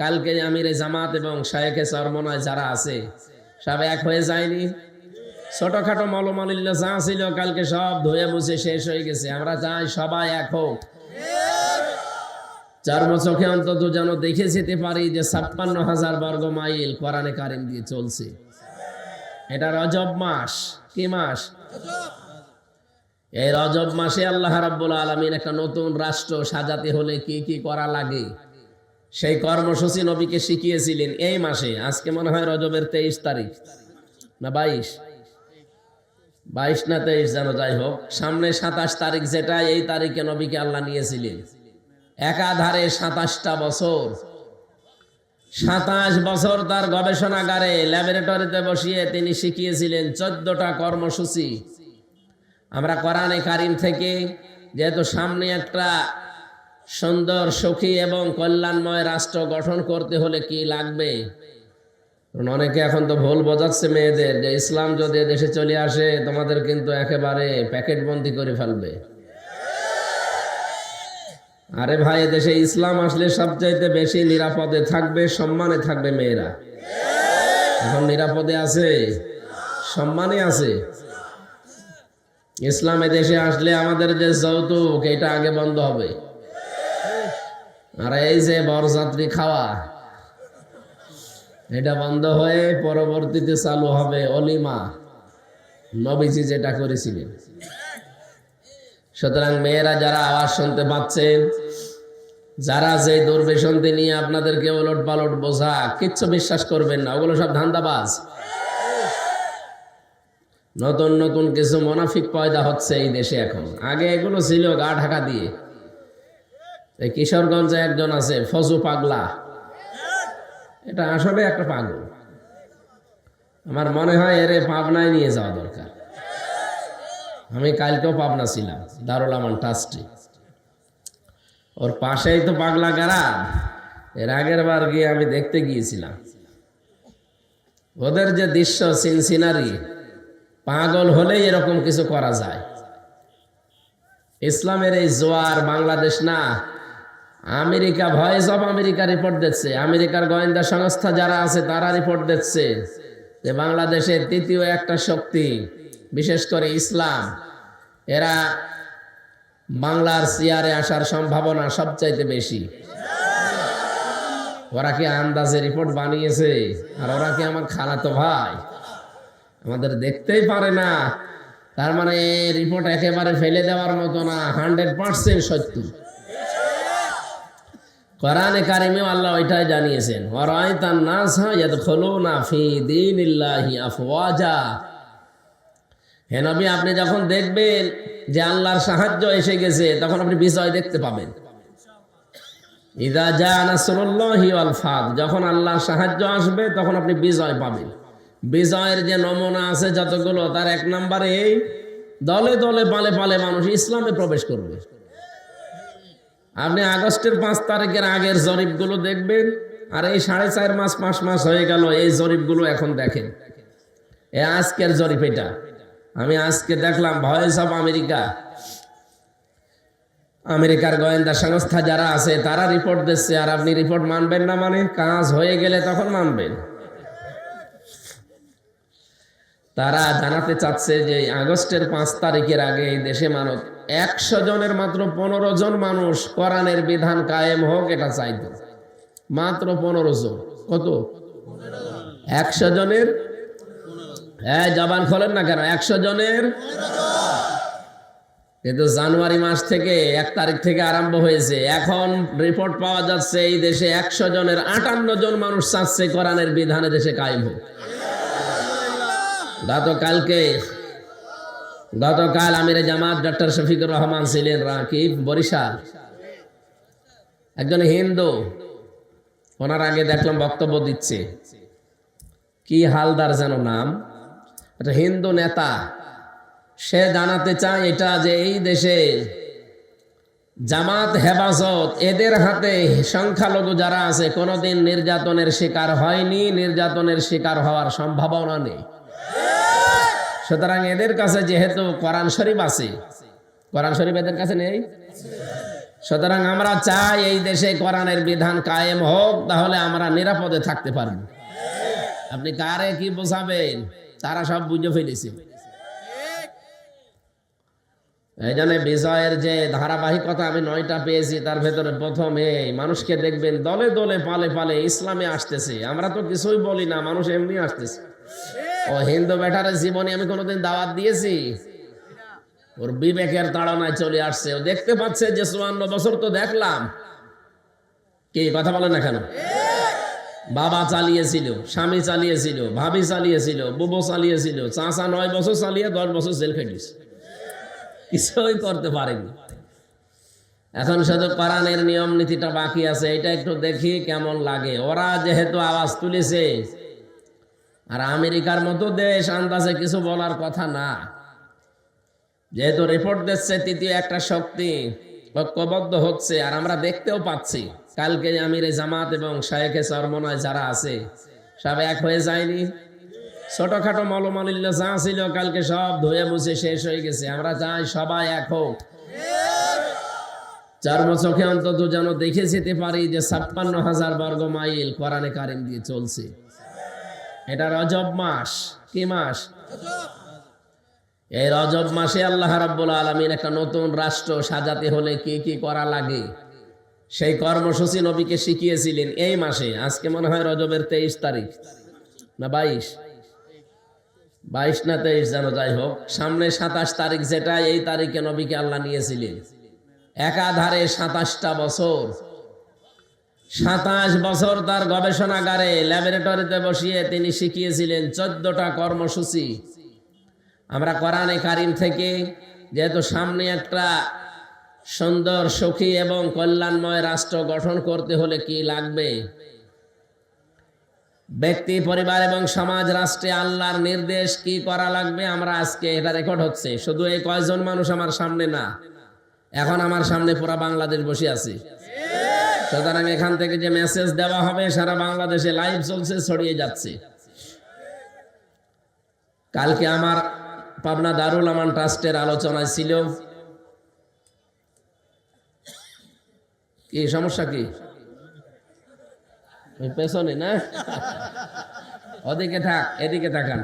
কালকে আমিরে জামাত এবং শায়েখে চরমনায় যারা আছে, সব এক হয়ে যায়নি। ছোটখাটো মলমালিল্য যা ছিল কালকে সব ধুয়ে মুছে শেষ হয়ে গেছে। আমরা চাই সবাই এক হোক। চর্ম চোখে অন্তত যেন দেখে যেতে পারি যে ছাপ্পান্ন হাজার বর্গ মাইল কোরআনে কারিম দিয়ে চলছে। এটা রজব মাস। কি মাস? এই রজব মাসে আল্লাহ রাব্বুল আলমিন একটা নতুন রাষ্ট্র সাজাতে হলে কি কি করা লাগে? সেই কর্মসূচি নবীকে শিখিয়েছিলেন এই মাসে। আজকে মনে হয় রজবের তেইশ তারিখ। না, বাইশ? বাইশ না তেইশ যেন যাই হোক। সামনে সাতাশ তারিখ যেটা এই তারিখে নবীকে আল্লাহ নিয়েছিলেন। একাধারে সাতাশটা বছর। সাতাশ বছর তার গবেষণাগারে, ল্যাবরেটরিতে বসিয়ে তিনি শিখিয়েছিলেন চোদ্দটা কর্মসূচি। আমরা কোরআনে কারিম থেকে যেহেতু সামনে একটা সুন্দর, সুখী এবং কল্যাণময় রাষ্ট্র গঠন করতে হলে কি লাগবে? অনেকে এখন তো ভুল বোঝাচ্ছে মেয়েদের যে ইসলাম যদি দেশে চলে আসে, তোমাদের কিন্তু একেবারে প্যাকেট বন্দি করে ফেলবে। আরে ভাই দেশে ইসলাম আসলে সবচাইতে বেশি নিরাপদে থাকবে, সম্মানে থাকবে মেয়েরা। এখন নিরাপদে আছে? সম্মানে আছে। ইসলামে দেশে আসলে আমাদের যে যৌতুক, এটা আগে বন্ধ হবে। আর এই যে বরযাত্রী খাওয়া, এটা বন্ধ হয়ে পরবর্তীতে চালু হবে অলিমা। নবীজি যেটা করেছিলেন। সুতরাং মেয়েরা যারা আওয়াজ শুনতে পাচ্ছেন যারা যে দুর্বেশন্তি নিয়ে আপনাদেরকে ওলট পালট বোঝা, কিচ্ছু বিশ্বাস করবেন না, ওগুলো সব ধান্দাবাজ। নতুন নতুন কিছু মোনাফিক পয়দা হচ্ছে এই দেশে এখন। আগে এগুলো ছিল গা ঢাকা দিয়ে। এই কিশোরগঞ্জে একজন আছে, ফজু পাগলা। এটা আসলে একটা পাগল। আমার মনে হয় এরে পাবনায় নিয়ে যাওয়া দরকার। আমি কালকেও পাবনা ছিলাম, দারুল আমান ট্রাস্টে। ওর পাশেই তো পাগলা গ্রাম এর আগের বার গিয়ে আমি দেখতে গিয়েছিলাম। ওদের যে দৃশ্য, সিন সিনারি, পাগল হলেই এরকম কিছু করা যায়। ইসলামের এই জোয়ার বাংলাদেশ না America voice of America report দিচ্ছে। আমেরিকার গোয়েন্দা সংস্থা যারা আছে, তারা রিপোর্ট দিচ্ছে যে বাংলাদেশের তৃতীয় একটা শক্তি, বিশেষ করে ইসলাম, এরা বাংলার চেয়ারে আসার সম্ভাবনা সবচাইতে বেশি। ওরা কি আন্দাজে রিপোর্ট বানিয়েছে? আর ওরা কি আমার খালাতো ভাই? আমাদের দেখতেই পারে না। তার মানে রিপোর্ট একেবারে ফেলে দেওয়ার মতো না হান্ড্রেড পার্সেন্ট সত্য। কোরআনে কারিমেও আল্লাহ ওইটাই জানিয়েছেন দীনিল্লাহি আফওয়াজা। হে আপনি যখন দেখবেন যে আল্লাহর সাহায্য এসে গেছে, তখন আপনি বিজয় দেখতে পাবেন। ইদা ফাদ, যখন আল্লাহর সাহায্য আসবে, তখন আপনি বিজয় পাবেন। বিজয়ের যে নমুনা আছে যতগুলো, তার এক নম্বরে এই, দলে দলে পালে পালে মানুষ ইসলামে প্রবেশ করবে। আপনি আগস্টের পাঁচ তারিখের আগের জরিপগুলো দেখবেন, আর এই সাড়ে চার মাস, পাঁচ মাস হয়ে গেল, এই জরিপগুলো এখন দেখেন। এ আজকের জরিপ এটা। আমি আজকে দেখলাম ভয়েস অফ আমেরিকা আমেরিকার গোয়েন্দা সংস্থা যারা আছে, তারা রিপোর্ট দিচ্ছে, আর আপনি রিপোর্ট মানবেন না মানে? কাজ হয়ে গেলে তখন মানবেন। তারা জানাতে চাচ্ছে যে আগস্টের পাঁচ তারিখের আগে এই দেশে মানব একশো জনের মাত্র পনেরো জন মানুষ কোরআনের বিধান কায়েম হোক এটা চাইত। মাত্র পনেরো জন। কত? একশো জনের? হ্যাঁ জবান খোলেন না কেন? একশো জনের? কিন্তু জানুয়ারি মাস থেকে এক তারিখ থেকে আরম্ভ হয়েছে। এখন রিপোর্ট পাওয়া যাচ্ছে এই দেশে একশো জনের আটান্ন জন মানুষ চাচ্ছে কোরআনের বিধানে দেশে কায়েম হোক। গতকালকে, গতকাল আমির জামাত ডক্টর শফিকুর রহমান ছিলেন রাকিব বরিশাল। একজন হিন্দু, ওনার আগে দেখলাম বক্তব্য দিচ্ছে। কি হালদার যেন নাম। একটা হিন্দু নেতা, সে জানাতে চায় এটা যে এই দেশে জামাত হেফাজত, এদের হাতে সংখ্যালঘু যারা আছে, কোনোদিন নির্যাতনের শিকার হয়নি। নির্যাতনের শিকার হওয়ার সম্ভাবনা নেই। সুতরাং এদের কাছে যেহেতু কোরআন শরীফ আছে, কোরআন শরীফ এদের কাছে নেই? সুতরাং আমরা চাই এই দেশে কোরআনের বিধান কায়েম হোক, তাহলে আমরা নিরাপদে থাকতে পারব। আপনি কারে কি বোঝাবেন? তারা সব বুঝে ফেলেছে। এই জন্য বিজয়ের যে ধারাবাহিকতা আমি নয়টা পেয়েছি, তার ভেতরে প্রথমে মানুষকে দেখবেন দলে দলে পালে পালে ইসলামে আসতেছে। আমরা তো কিছুই বলি না, মানুষ এমনি আসতেছে। ও হিন্দু বেটারের জীবনে আমি কোনোদিন দাওয়াত দিয়েছি। ওর বিবেকের তাড়নায় চলে আসছে। ও দেখতে পাচ্ছে যে চুয়ান্ন বছর তো দেখলাম। কি, কথা বলে না কেন? বাবা চালিয়েছিল, স্বামী চালিয়েছিল, ভাবি চালিয়েছিল, বুবো চালিয়েছিল, চাচা নয় বছর চালিয়ে দশ বছর জেল খেটিস কিছুই করতে পারেনি। এখন শুধু কোরআনের নিয়ম নীতিটা বাকি আছে। এটা একটু দেখি কেমন লাগে। ওরা যেহেতু আওয়াজ তুলেছে আর আমেরিকার মতো দেশ, আন্দাজে কিছু বলার কথা না। যেহেতু রিপোর্ট দিচ্ছে, তৃতীয় একটা শক্তি ঐক্যবদ্ধ হচ্ছে, আর আমরা দেখতেও পাচ্ছি, কালকে আমির জামাত এবং শায়েখে চরমনায় যারা আছে, সব এক হয়ে যায়নি। ছোটখাটো মলমালিল্য যা ছিল, কালকে সব ধুয়ে মুছে শেষ হয়ে গেছে। আমরা চাই সবাই এক হোক। চর্ম চোখে অন্তত যেন দেখে যেতে পারি যে ছাপ্পান্ন হাজার বর্গ মাইল কোরআনে কারিম দিয়ে চলছে। এটা রজব মাস। কি মাস? এই রজব মাসে আল্লাহ রাব্বুল আলমিন একটা নতুন রাষ্ট্র সাজাতে হলে কি কি করা লাগে? সেই কর্মসূচি নবীকে শিখিয়েছিলেন এই মাসে। আজকে মনে হয় রজবের তেইশ তারিখ। না, বাইশ? বাইশ না তেইশ যেন যাই হোক, সামনে সাতাশ তারিখ যেটা, এই তারিখে নবীকে আল্লাহ নিয়েছিলেন। একাধারে সাতাশটা বছর সাতাশ বছর তার গবেষণাগারে ল্যাবরেটরিতে বসিয়ে তিনি শিখিয়েছিলেন চোদ্দটা কর্মসূচি। আমরা কোরআনে কারিম থেকে যেহেতু সামনে একটা সুন্দর সুখী এবং কল্যাণময় রাষ্ট্র গঠন করতে হলে কি লাগবে? ব্যক্তি, পরিবার এবং সমাজ রাষ্ট্রে আল্লাহর নির্দেশ কি করা লাগবে? আমরা আজকে এটা রেকর্ড হচ্ছে। শুধু এই কয়জন মানুষ আমার সামনে না, এখন আমার সামনে পুরা বাংলাদেশ বসে আছে। সুতরাং এখান থেকে যে মেসেজ দেওয়া হবে, সারা বাংলাদেশে লাইভ চলছে, ছড়িয়ে যাচ্ছে। কালকে আমার পাবনা দারুল আমান ট্রাস্টের আলোচনায় ছিল। কি, সমস্যা কি? পেছনে না? ওদিকে থাক, এদিকে থাকান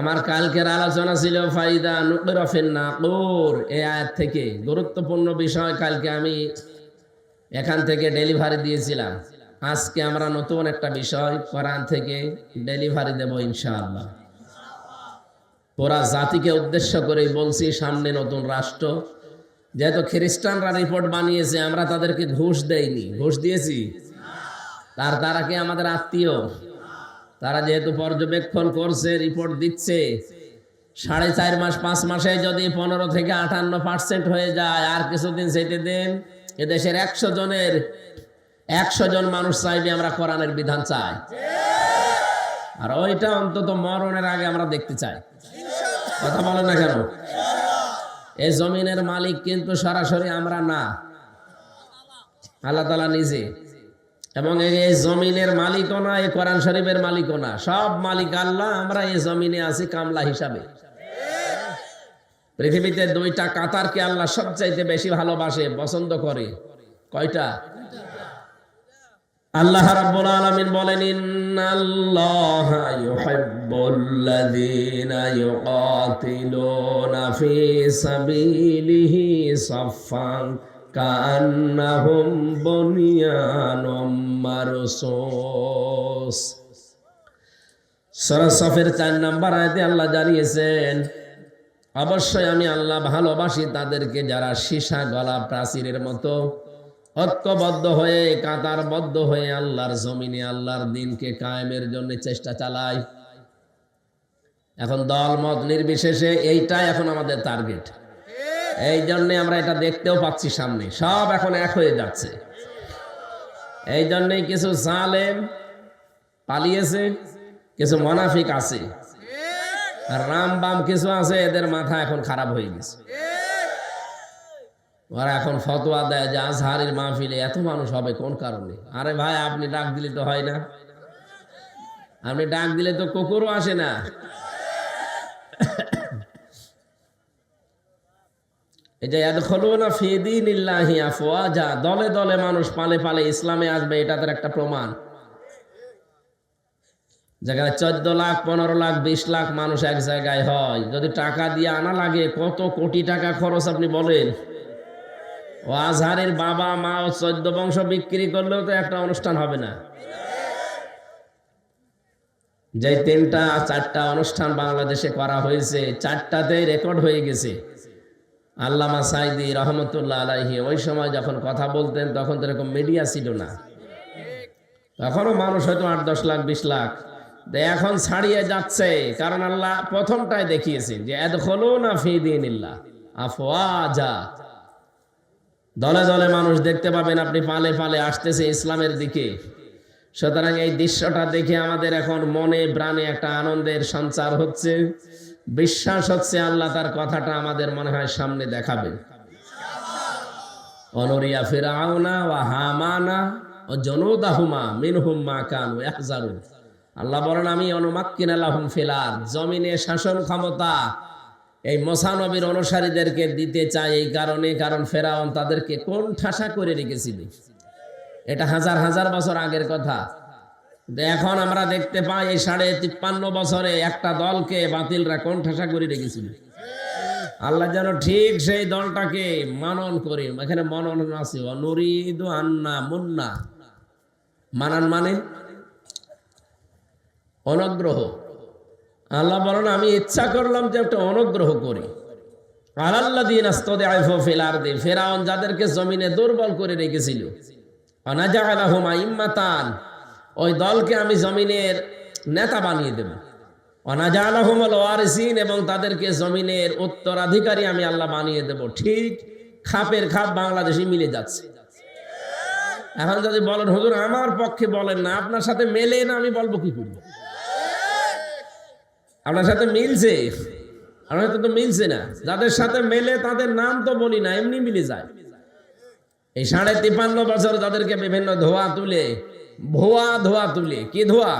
আমার কালকের আলোচনা ছিল ফাইদা নুকরফেন নাকুর। এই আয়াত থেকে গুরুত্বপূর্ণ বিষয় কালকে আমি এখান থেকে ডেলিভারি দিয়েছিলাম। আজকে আমরা নতুন একটা বিষয় কোরআন থেকে ডেলিভারি দেব ইনশাআল্লাহ। পুরা জাতিকে উদ্দেশ্য করে বলছি, সামনে নতুন রাষ্ট্র। যেহেতু খ্রিস্টানরা রিপোর্ট বানিয়েছে, আমরা তাদেরকে ঘুষ দেইনি। ঘুষ দিয়েছি? তার তারা কি আমাদের আত্মীয়? তারা যেহেতু পর্যবেক্ষণ করছে রিপোর্ট দিচ্ছে, সাড়ে চার মাস, পাঁচ মাসে যদি পনেরো থেকে আটান্ন পার্সেন্ট হয়ে যায়, আর কিছুদিন যেতে দেন, এদেশের একশো জনের, একশো জন মানুষ চাইবে আমরা কোরআনের বিধান চাই। আর ওইটা অন্তত মরণের আগে আমরা দেখতে চাই। কথা বলে না কেন? এই জমিনের মালিক কিন্তু সরাসরি আমরা না। আল্লাহ তালা নিজে এবং এই জমিনের মালিকও না, এই কোরআন শরীফের মালিকও না, সব মালিক আল্লাহ, আমরা এই জমিনে আছি কামলা হিসাবে। পৃথিবীতে দুইটা কাতারকে আল্লাহ সবচাইতে বেশি ভালোবাসে, পছন্দ করে। কয়টা? আল্লাহ রাব্বুল আলামিন বলেন, ইন্নাল্লাহা ইউহিব্বুল্লাযীনা ইউকাতিলুনা ফি সাবিলিহি সাফফান। কান্নাহুম বুনিয়ানুম মারসুস। 4 নাম্বার আয়াতে আল্লাহ জানিয়েছেন, অবশ্যই আমি আল্লাহ ভালোবাসি তাদেরকে যারা সীসা গলা প্রাচীরের মতো ঐক্যবদ্ধ হয়ে, কাতারবদ্ধ হয়ে আল্লাহর জমিনে, আল্লাহর দিনকে কায়েমের জন্য চেষ্টা চালায়। এখন দল মত নির্বিশেষে এইটাই এখন আমাদের টার্গেট। এই জন্যে আমরা এটা দেখতেও পাচ্ছি সামনে। সব এখন এক হয়ে যাচ্ছে। এই জন্যেই কিছু জালেম পালিয়েছে, কিছু মনাফিক আছে। আর রাম বাম কিছু আছে, এদের মাথা এখন খারাপ হয়ে গেছে। ওরা এখন ফতোয়া দেয় যে আজহারের মাহফিলে এত মানুষ হবে কোন কারণে? আরে ভাই, আপনি ডাক দিলে তো হয় না। আপনি ডাক দিলে তো কুকুরও আসে না। এই দলে দলে মানুষ পালে পালে ইসলামে আসবে, এটা তার একটা প্রমাণ। যেখানে চোদ্দ লাখ, পনেরো লাখ, বিশ লাখ মানুষ এক জায়গায় হয়। যদি টাকা দিয়ে আনা লাগে, কত কোটি টাকা খরচ আপনি বলেন? ও আজহারের বাবা, মা ও চোদ্দ বংশ বিক্রি করলেও তো একটা অনুষ্ঠান হবে না। যে তিনটা, চারটা অনুষ্ঠান বাংলাদেশে করা হয়েছে, চারটাতেই রেকর্ড হয়ে গেছে। আল্লামা সাইদি রহমতুল্লাহ আলাহি ওই সময় যখন কথা বলতেন, তখন তো এরকম মিডিয়া ছিল না। তখনও মানুষ হয়তো আট দশ লাখ, বিশ লাখ। এখন ছাড়িয়ে যাচ্ছে, কারণ আল্লাহ প্রথমটাই দেখিয়েছেন যে এদ হলো না ফি দিন আফওয়াজা। দলে দলে মানুষ দেখতে পাবেন আপনি পালে পালে আসতেছে ইসলামের দিকে। সুতরাং এই দৃশ্যটা দেখে আমাদের এখন মনে প্রাণে একটা আনন্দের সঞ্চার হচ্ছে। বিশ্বাস হচ্ছে আল্লাহ তার কথাটা আমাদের মনে হয় সামনে দেখাবেন অনরিয়া ফিরাউনা ওয়া হামানা ও জনদাহুমা মিনহুম মা কানু ইয়াহজারুন। আল্লাহ বলেন, আমি অনুমাক্কিন আল্লাহুম ফিলার জমিনে শাসন ক্ষমতা এই মোসানবীর অনুসারীদেরকে দিতে চাই এই কারণে, কারণ ফেরাউন তাদেরকে কোন ঠাসা করে রেখেছিল। এটা হাজার হাজার বছর আগের কথা। এখন আমরা দেখতে পাই এই সাড়ে তিপ্পান্ন বছরে একটা দলকে বাতিলরা কোন ঠাসা করে রেখেছিল। আল্লাহ যেন ঠিক সেই দলটাকে মানন করি এখানে মনন আছে নুরিদু আন্না মুন্না। মানান মানে? অনুগ্রহ। আল্লাহ বলেন, আমি ইচ্ছা করলাম যে একটা অনুগ্রহ করি। আল্লাহ দিন আস্তদে আইফো ফেলার দে ফেরাউন যাদেরকে জমিনে দুর্বল করে রেখেছিল। অনাজাহুমা ইম্মাতান ওই দলকে আমি জমিনের নেতা বানিয়ে দেব। এবং তাদেরকে জমিনের উত্তরাধিকারী আমি আল্লাহ বানিয়ে দেব। ঠিক খাপের খাপ বাংলাদেশে মিলে যাচ্ছে। এখন যদি বলেন, হুজুর, আমার পক্ষে বলেন না, আপনার সাথে মেলে না, আমি বলব কি করব? আপনার সাথে মিলছে। আপনার সাথে তো মিলছে না। যাদের সাথে মেলে, তাদের নাম তো বলি না, এমনি মিলে যায়। এই সাড়ে তিপ্পান্ন বছর তাদেরকে বিভিন্ন ধোয়া তুলে ভোয়া ধোয়া তুলে। কি ধোয়া?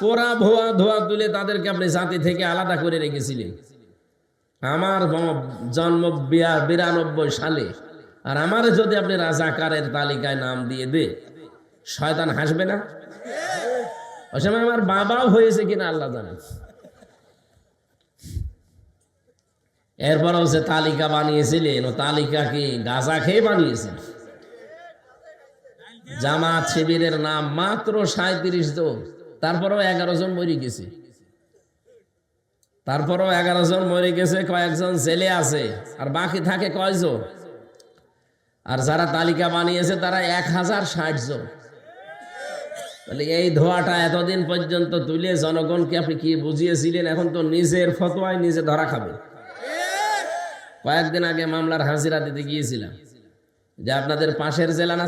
পোড়া ভোয়া ধোয়া তুলে তাদেরকে আপনি জাতি থেকে আলাদা করে রেখেছিলেন। আমার জন্ম বিরানব্বই সালে। আর আমার যদি আপনি রাজাকারের তালিকায় নাম দিয়ে দে শয়তান হাসবে না? ওই সময় আমার বাবাও হয়েছে কিনা আল্লাহ জানেন এরপরেও সে তালিকা বানিয়েছিলেন, ও তালিকা কি গাঁজা খেয়ে বানিয়েছিলেন জামাত শিবিরের নাম মাত্র সাঁত্রিশ জন। তারপরেও এগারো জন মরে গেছে। তারপরেও এগারো জন মরে গেছে, কয়েকজন জেলে আছে, আর বাকি থাকে কয়জন? আর যারা তালিকা বানিয়েছে, তারা এক হাজার ষাট জন। তাহলে এই ধোয়াটা এতদিন পর্যন্ত তুলে জনগণকে আপনি কি বুঝিয়েছিলেন? এখন তো নিজের ফতোয়ায় নিজে ধরা খাবে। কয়েকদিন আগে মামলার হাজিরা দিতে গিয়েছিলাম। যে আপনাদের পাশের জেলা না